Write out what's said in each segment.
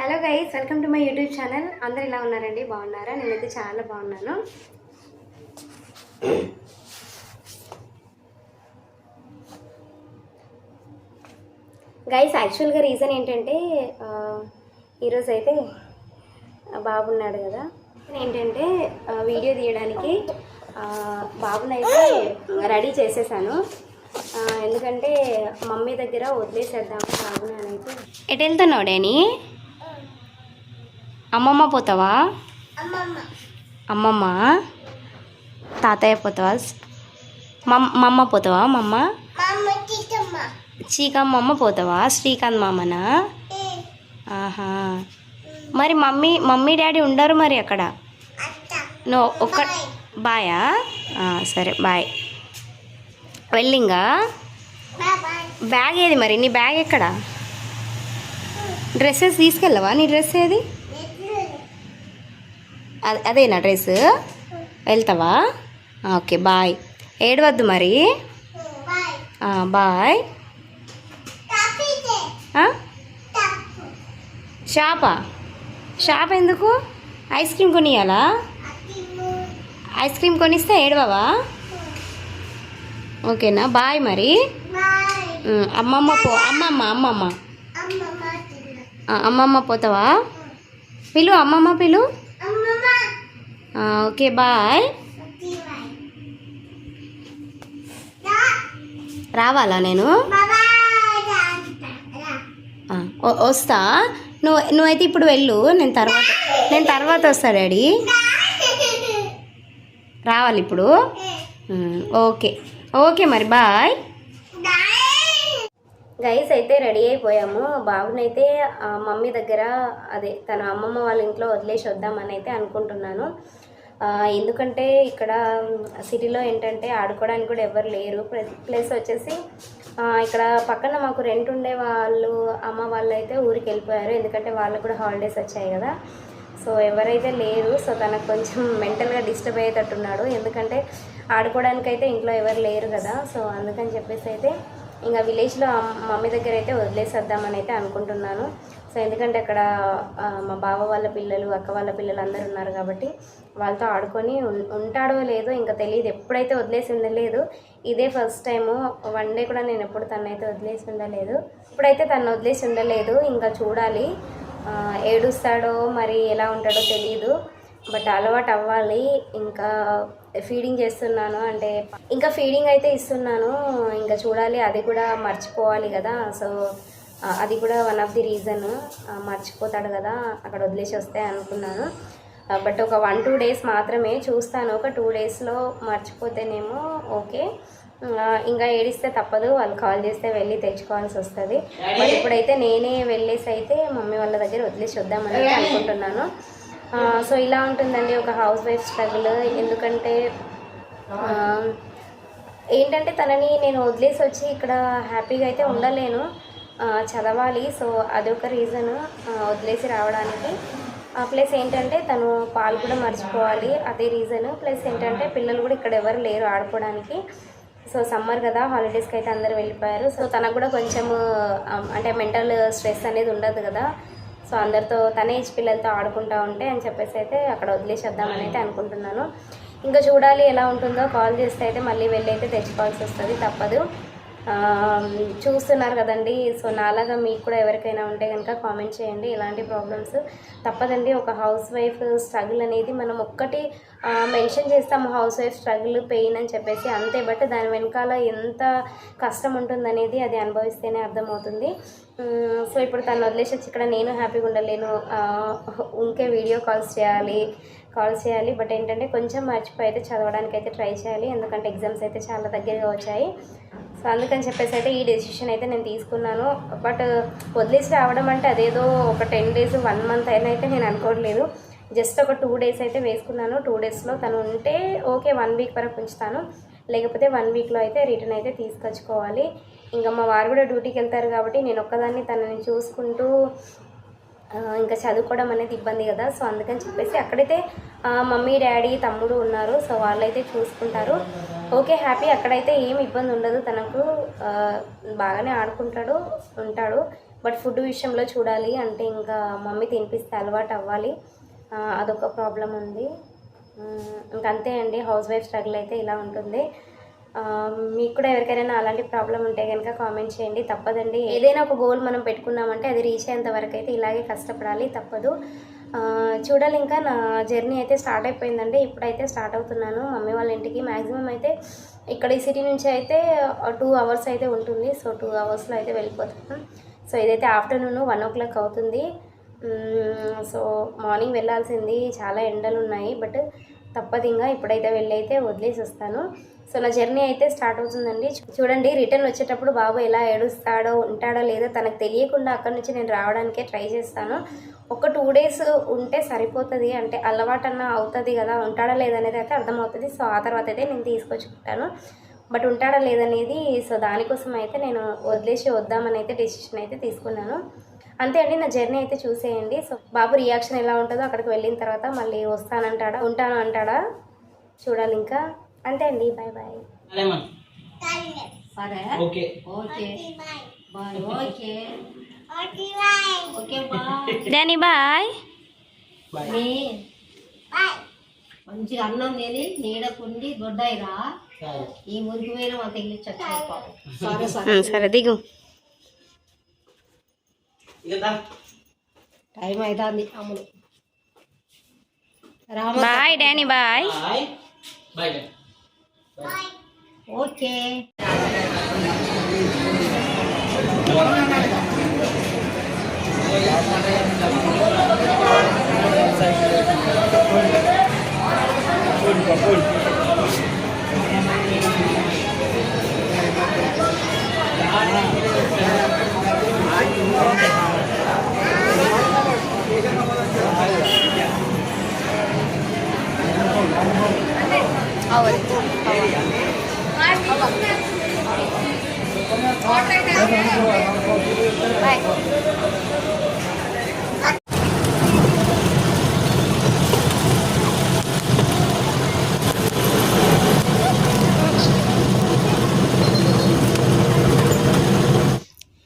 Hello guys welcome to my YouTube channel. అందరు ఎలా ఉన్నారండి? బాగున్నారా? నేనైతే చాలా బాగున్నాను. గైస్ యాక్చువల్గా రీజన్ ఏంటంటే ఈరోజు అయితే బాబున్నాడు కదా. ఏంటంటే వీడియో తీయడానికి బాబునైతే రెడీ చేసేసాను. ఎందుకంటే మమ్మీ దగ్గర వదిలేసేద్దాం బాబుని అయితే ఎటు వెళ్తున్నావు డానీ అమ్మమ్మ పోతావా? అమ్మమ్మ. తాతయ్య పోతావా? మమ్- మమ్మ పోతావా మమ్మ చీకమ్మమ్మ పోతావా? శ్రీకాంత్ మామనా? ఆహా. మరి మమ్మీ మమ్మీ డాడీ ఉండరు మరి అక్కడ? నో ఒక్క బాయా. సరే బాయ్. వెళ్ళింగా? బ్యాగ్ ఏది మరి? నీ బ్యాగ్ ఎక్కడ? డ్రెస్సెస్ తీసుకెళ్ళవా? నీ డ్రెస్ ఏది? అదేనా డ్రెస్ వెళ్తావా? Okay bye. ఏడవద్దు మరి. బాయ్? షాపా? షాప్ ఎందుకు? ఐస్ క్రీమ్ కొనియాలా? ఐస్ క్రీమ్ కొనిస్తే ఏడవవా? ఓకేనా బాయ్ మరి. అమ్మమ్మ పో అమ్మమ్మ అమ్మమ్మ. అమ్మమ్మ పోతావా? పిలు అమ్మమ్మ పిలు. Okay bye. రావాలా నేను? వస్తా. నువ్వు నువ్వైతే ఇప్పుడు వెళ్ళు. నేను తర్వాత నేను తర్వాత వస్తా డాడీ. రావాలి ఇప్పుడు? ఓకే. ఓకే మరి బాయ్. గైస్ అయితే రెడీ అయిపోయాము. బాబునైతే మమ్మీ దగ్గర అదే తన అమ్మమ్మ వాళ్ళ ఇంట్లో వదిలేసి వద్దామని అయితే అనుకుంటున్నాను. ఎందుకంటే ఇక్కడ సిటీలో ఏంటంటే ఆడుకోవడానికి కూడా ఎవరు లేరు. ప్లస్ వచ్చేసి ఇక్కడ పక్కన మాకు రెంట్ ఉండే వాళ్ళు అమ్మ వాళ్ళు అయితే ఊరికి వెళ్ళిపోయారు. ఎందుకంటే వాళ్ళకు కూడా హాలిడేస్ వచ్చాయి కదా. సో ఎవరైతే లేరు సో తనకు కొంచెం మెంటల్గా డిస్టర్బ్ అయ్యేటట్టున్నాడు. ఎందుకంటే ఆడుకోవడానికి అయితే ఇంట్లో ఎవరు లేరు కదా. సో అందుకని చెప్పేసి అయితే ఇంకా విలేజ్లో మమ్మీ దగ్గర అయితే వదిలేసేద్దామని అయితే అనుకుంటున్నాను. ఎందుకంటే అక్కడ మా బావ వాళ్ళ పిల్లలు అక్క వాళ్ళ పిల్లలు అందరు ఉన్నారు కాబట్టి వాళ్ళతో ఆడుకొని ఉంటాడో లేదో ఇంకా తెలియదు. ఎప్పుడైతే వదిలేసి ఉండలేదు ఇదే ఫస్ట్ టైము. వన్ డే కూడా నేను ఎప్పుడు తనైతే వదిలేసి ఉండలేదు ఇప్పుడైతే తను వదిలేసి ఉండలేదు ఇంకా చూడాలి. ఏడుస్తాడో మరి ఎలా ఉంటాడో తెలియదు బట్ అలవాటు అవ్వాలి. ఇంకా ఫీడింగ్ చేస్తున్నాను. అంటే ఇంకా ఫీడింగ్ అయితే ఇస్తున్నాను. ఇంకా చూడాలి. అది కూడా మర్చిపోవాలి కదా. సో అది కూడా వన్ ఆఫ్ ది రీజన్ మర్చిపోతాడు కదా అక్కడ వదిలేసి వస్తే అనుకున్నాను. బట్ ఒక వన్ టూ డేస్ మాత్రమే చూస్తాను. ఒక టూ డేస్లో మర్చిపోతేనేమో ఓకే ఇంకా ఏడిస్తే తప్పదు. వాళ్ళు కాల్ చేస్తే వెళ్ళి తెచ్చుకోవాల్సి వస్తుంది. బట్ ఇప్పుడైతే నేనే వెళ్ళేసి అయితే మమ్మీ వాళ్ళ దగ్గర వదిలేసి వద్దామని అనుకుంటున్నాను. సో ఇలా ఉంటుందండి ఒక హౌస్ వైఫ్ స్ట్రగుల్ ఎందుకంటే ఏంటంటే తనని నేను వదిలేసి వచ్చి ఇక్కడ హ్యాపీగా అయితే ఉండలేను. చదవాలి. సో అదొక రీజను వదిలేసి రావడానికి. ప్లస్ ఏంటంటే తను పాలు కూడా మర్చిపోవాలి. అదే రీజన్. ప్లస్ ఏంటంటే పిల్లలు కూడా ఇక్కడ ఎవరు లేరు ఆడుకోవడానికి. సో సమ్మర్ కదా హాలిడేస్కి అయితే అందరు వెళ్ళిపోయారు. సో తనకు కూడా కొంచెం అంటే మెంటల్ స్ట్రెస్ అనేది ఉండదు కదా. సో అందరితో తనే పిల్లలతో ఆడుకుంటా ఉంటే అని చెప్పేసి అయితే అక్కడ వదిలేసేద్దామని అయితే అనుకుంటున్నాను. ఇంకా చూడాలి ఎలా ఉంటుందో. కాల్ చేస్తే అయితే మళ్ళీ వెళ్ళి అయితే తెచ్చుకోవాల్సి వస్తుంది. తప్పదు. చూస్తున్నారు కదండి. సో నాలాగా మీకు కూడా ఎవరికైనా ఉంటే కనుక కామెంట్ చేయండి. ఇలాంటి ప్రాబ్లమ్స్ తప్పదండి. ఒక హౌస్ వైఫ్ స్ట్రగుల్ అనేది మనం ఒక్కటి మెన్షన్ చేస్తాము. హౌస్ వైఫ్ స్ట్రగుల్ పెయిన్ అని చెప్పేసి అంతే. బట్ దాని వెనకాల ఎంత కష్టం ఉంటుందనేది అది అనుభవిస్తేనే అర్థమవుతుంది. సో ఇప్పుడు తను వదిలేసి వచ్చి ఇక్కడ నేను హ్యాపీగా ఉండలేను. ఇంకే వీడియో కాల్స్ చేయాలి. కాల్ చేయాలి. బట్ ఏంటంటే కొంచెం మర్చిపోయి అయితే చదవడానికి అయితే ట్రై చేయాలి. ఎందుకంటే ఎగ్జామ్స్ అయితే చాలా దగ్గరగా వచ్చాయి. సో అందుకని చెప్పేసి అయితే ఈ డెసిషన్ అయితే నేను తీసుకున్నాను. బట్ వదిలేసి రావడం అంటే అదేదో ఒక టెన్ డేస్ వన్ మంత్ అయినా అయితే నేను అనుకోవట్లేదు. జస్ట్ ఒక టూ డేస్ అయితే వేసుకున్నాను. టూ డేస్లో తను ఉంటే ఓకే వన్ వీక్ వరకు ఉంచుతాను. లేకపోతే వన్ వీక్లో అయితే రిటర్న్ అయితే తీసుకొచ్చుకోవాలి. ఇంకా మా వారు కూడా డ్యూటీకి వెళ్తారు కాబట్టి నేను ఒక్కదాన్ని తనని చూసుకుంటూ ఇంకా చదువుకోవడం అనేది ఇబ్బంది కదా సో అందుకని చెప్పేసి అక్కడైతే మమ్మీ డాడీ తమ్ముడు ఉన్నారు సో వాళ్ళైతే చూసుకుంటారు. Okay happy. అక్కడైతే ఏం ఇబ్బంది ఉండదు. తనకు బాగానే ఆడుకుంటాడు ఉంటాడు. బట్ ఫుడ్ విషయంలో చూడాలి అంటే ఇంకా మమ్మీ తినిపిస్తే అలవాటు అవ్వాలి. అదొక ప్రాబ్లం ఉంది. ఇంకంతే అంతే అండి. హౌస్ వైఫ్ స్ట్రగుల్ అయితే ఇలా ఉంటుంది. మీకు కూడా ఎవరికైనా అలాంటి ప్రాబ్లం ఉంటే కనుక కామెంట్ చేయండి. తప్పదండి. ఏదైనా ఒక గోల్ మనం పెట్టుకున్నామంటే అది రీచ్ అయ్యేంత వరకు అయితే ఇలాగే కష్టపడాలి. తప్పదు. చూడాలి ఇంకా నా జర్నీ అయితే స్టార్ట్ అయిపోయిందండి. ఇప్పుడైతే స్టార్ట్ అవుతున్నాను. మమ్మీ వాళ్ళ ఇంటికి మ్యాక్సిమం అయితే ఇక్కడ ఈ సిటీ నుంచి అయితే టూ అవర్స్ అయితే ఉంటుంది. సో టూ అవర్స్లో అయితే వెళ్ళిపోతాను. సో ఇదైతే ఆఫ్టర్నూన్ వన్ ఓ క్లాక్ అవుతుంది సో మార్నింగ్ వెళ్ళాల్సింది. చాలా ఎండలు ఉన్నాయి. బట్ తప్పదు ఇంకా. ఇప్పుడైతే వెళ్ళైతే వదిలేసి వస్తాను సో నా జర్నీ అయితే స్టార్ట్ అవుతుందండి. చూడండి రిటర్న్ వచ్చేటప్పుడు బాబు ఎలా ఏడుస్తాడో ఉంటాడో లేదో తనకు తెలియకుండా అక్కడి నుంచి నేను రావడానికే ట్రై చేస్తాను. ఒక టూ డేస్ ఉంటే సరిపోతుంది. అంటే అలవాటన్నా అవుతుంది కదా ఉంటాడా లేదనేది అయితే అర్థమవుతుంది. సో ఆ తర్వాత అయితే నేను తీసుకొచ్చుకుంటాను. బట్ ఉంటాడా లేదనేది సో దానికోసం అయితే నేను వదిలేసి వద్దామని అయితే డెసిషన్ అయితే తీసుకున్నాను. అంతే అండి నా జర్నీ అయితే చూసేయండి. సో బాబు రియాక్షన్ ఎలా ఉంటుందో అక్కడికి వెళ్ళిన తర్వాత మళ్ళీ వస్తానంటాడా ఉంటాను అంటాడా? చూడాలి ఇంకా. అంతే అండి బాయ్ బాయ్ సరే. Okay. Okay. Bye okay. Okay bye. Danny bye. Bye. మీ మంచిగా అన్నం తిని నీడకుండి సరే. ఈ మురికి పోయిన మా తెగిలిచ్చి సరే. సరే సరే దిగు. టైం అవుతుంది Ammulu Rama bye Danny bye bye bye bye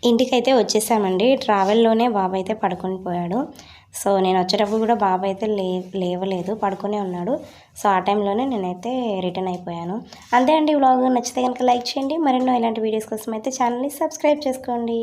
ఇంటికైతే వచ్చేసామండి. ట్రావెల్లోనే బాబు అయితే పడుకొని పోయాడు. సో నేను వచ్చేటప్పుడు కూడా బాబు అయితే లే లేవలేదు పడుకునే ఉన్నాడు. సో ఆ టైంలోనే నేనైతే రిటర్న్ అయిపోయాను. అంతే అండి వ్లాగ్ నచ్చితే కనుక లైక్ చేయండి. మరెన్నో ఇలాంటి వీడియోస్ కోసం అయితే ఛానల్ని సబ్స్క్రైబ్ చేసుకోండి.